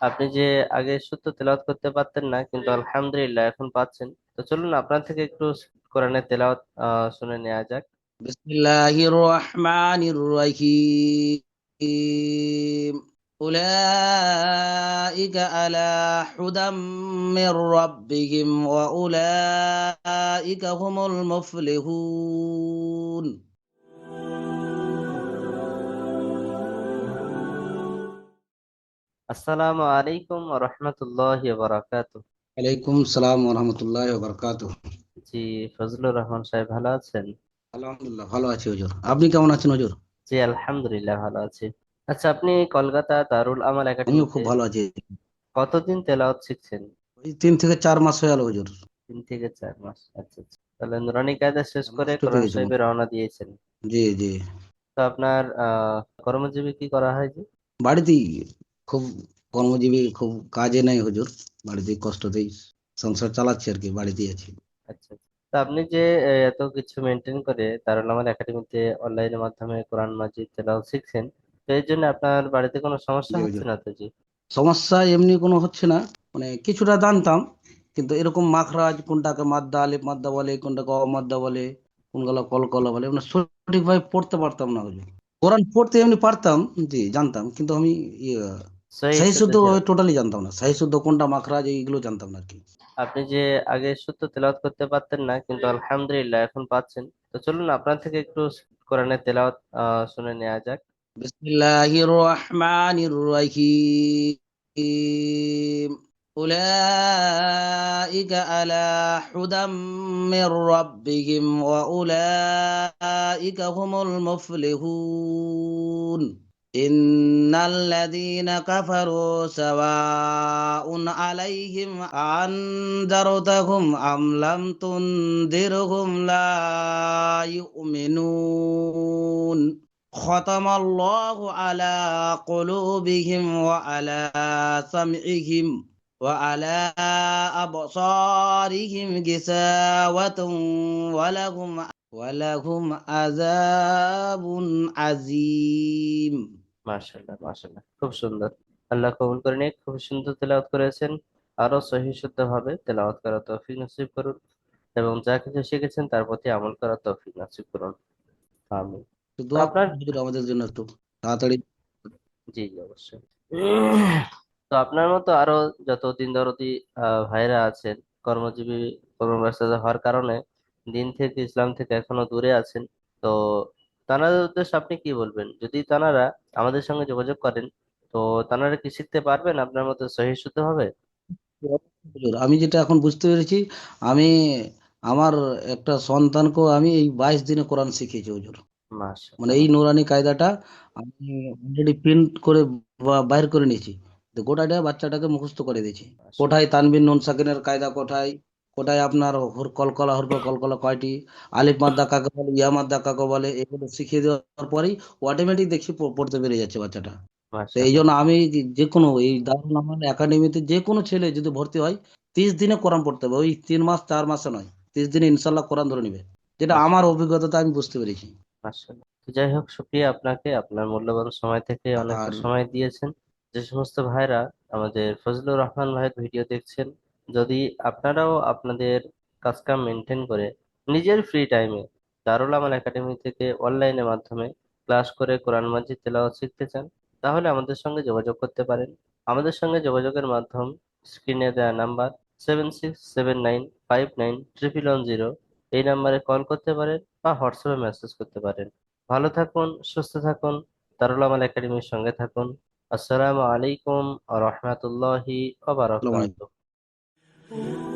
আপনি যে আগে শুদ্ধ তেলাওয়াত করতে পারতেন না কিন্তু আলহামদুলিল্লাহ এখন পাচ্ছেন তো চলুন আপনার থেকে একটু কোরআনের তেলাওয়াত আহ, শুনে নেওয়া যাক بسم الله الرحمن الرحيم أولئك على هدى من ربهم وأولئك هم المفلحون আসসালামু আলাইকুম রহমতুল্লাহ বারাকাতু ওয়ালাইকুম সালাম রহমতুল্লাহ বারাকাতু জি ফজলুর রহমান সাহেব ভালো আছেন? আলহামদুলিল্লাহ ভালো আছি হুজুর। আপনি কেমন আছেন হুজুর? জি আলহামদুলিল্লাহ ভালো আছি। আচ্ছা আপনি কলকাতা দারুল আমাল আমিও খুব ভালো আছি। কতদিন তেলাওয়াত শিখছেন? ওই তিন থেকে চার মাস হয়ে গেল হুজুর। তিন থেকে চার মাস আচ্ছা আচ্ছা। তাহলে নুরানি কায়দা শেষ করে মাস কোরআন পেরিয়েছে রওনা দিয়েছেন। জি জি। তো আপনার আহ কর্মজীবী কি করা হয় যে? বাড়িতেই খুব কর্মজীবী খুব কাজে নেই হুজুর। বাড়িতেই কষ্টতেই সংসার চালাচ্ছি আর কি বাড়িতেই আছি। আচ্ছা তো আপনি যে এত কিছু মেনটেন করে দারুল আমাল একাডেমিতে অনলাইনের মাধ্যমে কোরআন মাজিদ তেলাওয়াত শিখছেন তো এর জন্য আপনার বাড়িতে কোনো সমস্যা জি হচ্ছে হুজুর না তো জি? সমস্যা এমনি কোনো হচ্ছে না। মানে কিছুটা জানতাম কিন্তু এরকম মাখরাজ কোনটাকে মাদ্দা আলিফ মাদ্দা বলে কোনটাকে অমাদ্দা বলে কোনগুলো কলকলা বলে মানে সঠিকভাবে পড়তে পারতাম না হুজুর। কোরআন পড়তে এমনি পারতাম জি জানতাম কিন্তু আমি ইয়ে সহি সাহি শুদ্ধ শুদ্ধ যে টোটালি জানতাম না সাহি শুদ্ধ কোনটা মাখরাজ এইগুলো জানতাম না আর কি আপনি যে আগে শুদ্ধ তেলাওয়াত করতে পারতেন না কিন্তু আলহামদুলিল্লাহ এখন পাচ্ছেন তো চলুন আপনার থেকে একটু কোরআনের তেলাওয়াত আহ, শুনে নেওয়া যাক بسم الله الرحمن الرحيم أولئك على هدى من ربهم وأولئك هم المفلحون إن الذين كفروا سواء عليهم أنذرتهم أم لم تنذرهم لا يؤمنون ختم الله على قلوبهم وعلى سمعهم وعلى أبصارهم غشاوة ولهم ولهم عذاب عظيم মাশাল্লাহ মাশাল্লাহ খুব সুন্দর। আল্লাহ কবুল করে নিয়ে খুব সুন্দর তেলাওয়াত করেছেন। আরও সহি শুদ্ধ ভাবে তেলাওয়াত করার তৌফিক নসিব করুন এবং যা কিছু শিখেছেন তার প্রতি আমল করার তৌফিক নসিব করুন। আমিন। দোয়া আপনার আমাদের জন্য একটু তাড়াতাড়ি। জি জি অবশ্যই। তো আপনার মতো আরও যত দিন দরদি ভাইরা আছেন কর্মজীবী কর্মব্যস্ততা হওয়ার কারণে দিন থেকে ইসলাম থেকে এখনও দূরে আছেন তো তানাদের উদ্দেশ্যে আপনি কি বলবেন? যদি তানারা আমাদের সঙ্গে যোগাযোগ করেন তো তানারা কি শিখতে পারবেন? আপনার মতো সহি শুদ্ধ হবে আমি যেটা এখন বুঝতে পেরেছি আমি আমার একটা সন্তানকেও আমি এই বাইশ দিনে কোরআন শিখিয়েছি হুজুর। মানে এই নুরানি কায়দাটা আমি অলরেডি প্রিন্ট করে বাইর করে নিয়েছি। তো গোটাটা বাচ্চাটাকে মুখস্থ করে দিয়েছি। কোথায় তানবিন নুন সাকিনের কায়দা কোথায়? কোথায় আপনার হুর কলকলা হুরফে কলকলা কয়টি? আলিফ মাদ্দা কাকে বলে ইয়া মাদ্দা কাকে বলে এগুলো শিখিয়ে দেওয়ার পরেই অটোমেটিক দেখছি প- পড়তে পেরে যাচ্ছে বাচ্চাটা। তো এই জন্য আমি যে কোনো এই দারুল আমাল একাডেমিতে যে কোনো ছেলে যদি ভর্তি হয় তিরিশ দিনে কোরআন পড়তে হবে। ওই তিন মাস চার মাসে নয় তিরিশ দিনে ইনশাল্লাহ কোরআন ধরে নিবে। যেটা আমার অভিজ্ঞতাতে আমি বুঝতে পেরেছি। যাই হোক শুক্রিয়া আপনাকে আপনার মূল্যবান সময় থেকে অনেক সময় দিয়েছেন। যে সমস্ত ভাইরা আমাদের ফজলুর রহমান ভাইয়ের ভিডিও দেখছেন যদি আপনারাও আপনাদের কাজকাম মেনটেন করে নিজের ফ্রি টাইমে দারুল আমাল একাডেমি থেকে অনলাইনের মাধ্যমে ক্লাস করে কোরআন মাজিদ তেলাওয়াত শিখতে চান, তাহলে আমাদের সঙ্গে যোগাযোগ করতে পারেন। আমাদের সঙ্গে যোগাযোগের মাধ্যম স্ক্রিনে দেওয়া number seven six seven nine five nine triple one zero এই নাম্বারে কল করতে পারেন বা হোয়াটসঅ্যাপে মেসেজ করতে পারেন। ভালো থাকুন, সুস্থ থাকুন, দারুল আমাল একাডেমির সঙ্গে থাকুন। আসসালামু আলাইকুম রহমতুল্লাহি ওয়া আসসালামু আলাইকুম বারাকাতুহু